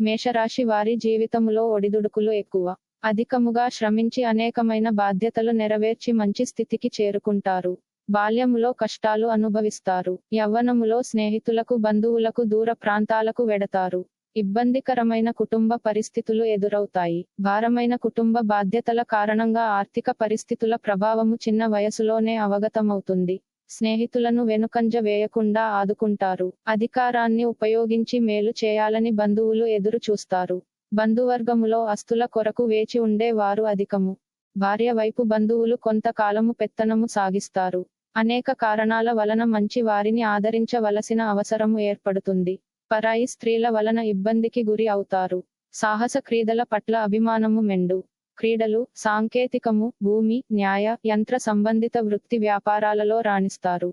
మేషరాశి వారి జీవితములో ఒడిదుడుకులు ఎక్కువ. అధికముగా శ్రమించి అనేకమైన బాధ్యతలు నెరవేర్చి మంచి స్థితికి చేరుకుంటారు. బాల్యములో కష్టాలు అనుభవిస్తారు. యవ్వనములో స్నేహితులకు బంధువులకు దూర ప్రాంతాలకు వెడతారు. ఇబ్బందికరమైన కుటుంబ పరిస్థితులు ఎదురవుతాయి. భారమైన కుటుంబ బాధ్యతల కారణంగా ఆర్థిక పరిస్థితుల ప్రభావము చిన్న వయసులోనే అవగతమవుతుంది. స్నేహితులను వెనుకంజ వేయకుండా ఆదుకుంటారు. అధికారాన్ని ఉపయోగించి మేలు చేయాలని బంధువులు ఎదురు చూస్తారు. బంధువర్గములో అస్తుల కొరకు వేచి ఉండే వారు అధికము. భార్య వైపు బంధువులు కొంతకాలము పెత్తనము సాగిస్తారు. అనేక కారణాల వలన మంచి వారిని ఆదరించవలసిన అవసరము ఏర్పడుతుంది. పరాయి స్త్రీల వలన ఇబ్బందికి గురి అవుతారు. సాహస క్రీడల పట్ల అభిమానము మెండు. క్రీడలు సాంకేతికము భూమి న్యాయ యంత్ర సంబంధిత వృత్తి వ్యాపారాలలో రాణిస్తారు.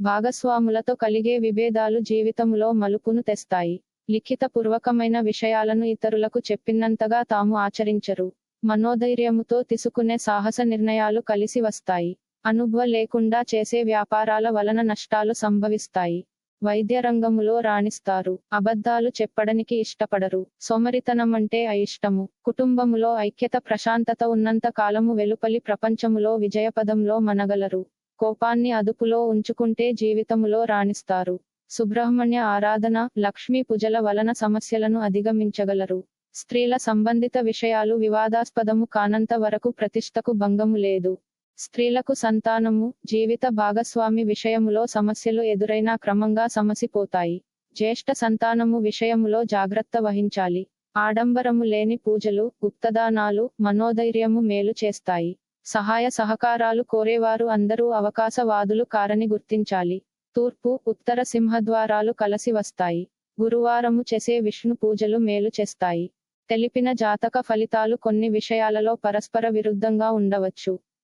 భాగస్వాములతో కలిగే విభేదాలు జీవితములో మలుపును తెస్తాయి. లిఖిత పూర్వకమైన విషయాలను ఇతరులకు చెప్పినంతగా తాము ఆచరించరు. మనోధైర్యముతో తీసుకునే సాహస నిర్ణయాలు కలిసి వస్తాయి. అనుభవ లేకుండా చేసే వ్యాపారాల వలన నష్టాలు సంభవిస్తాయి. వైద్య రంగములో రాణిస్తారు. అబద్ధాలు చెప్పడానికి ఇష్టపడరు. సోమరితనం అంటే అయిష్టము. కుటుంబములో ఐక్యత ప్రశాంతత ఉన్నంత కాలము వెలుపలి ప్రపంచములో విజయపదంలో మనగలరు. కోపాన్ని అదుపులో ఉంచుకుంటే జీవితములో రాణిస్తారు. సుబ్రహ్మణ్య ఆరాధన లక్ష్మీ పూజల వలన సమస్యలను అధిగమించగలరు. స్త్రీల సంబంధిత విషయాలు వివాదాస్పదము కానంత వరకు ప్రతిష్టకు భంగము లేదు. స్త్రీలకు సంతానము జీవిత భాగస్వామి విషయములో సమస్యలు ఎదురైనా క్రమంగా సమసిపోతాయి. జ్యేష్ఠ సంతానము విషయములో జాగ్రత్త వహించాలి. ఆడంబరము లేని పూజలు గుప్తదానాలు మనోధైర్యము మేలు చేస్తాయి. సహాయ సహకారాలు కోరేవారు అందరూ అవకాశవాదులు కారని గుర్తించాలి. తూర్పు ఉత్తర సింహద్వారాలు కలసి వస్తాయి. గురువారము చేసే విష్ణు పూజలు మేలు చేస్తాయి. తెలిపిన జాతక ఫలితాలు కొన్ని విషయాలలో పరస్పర విరుద్ధంగా ఉండవచ్చు.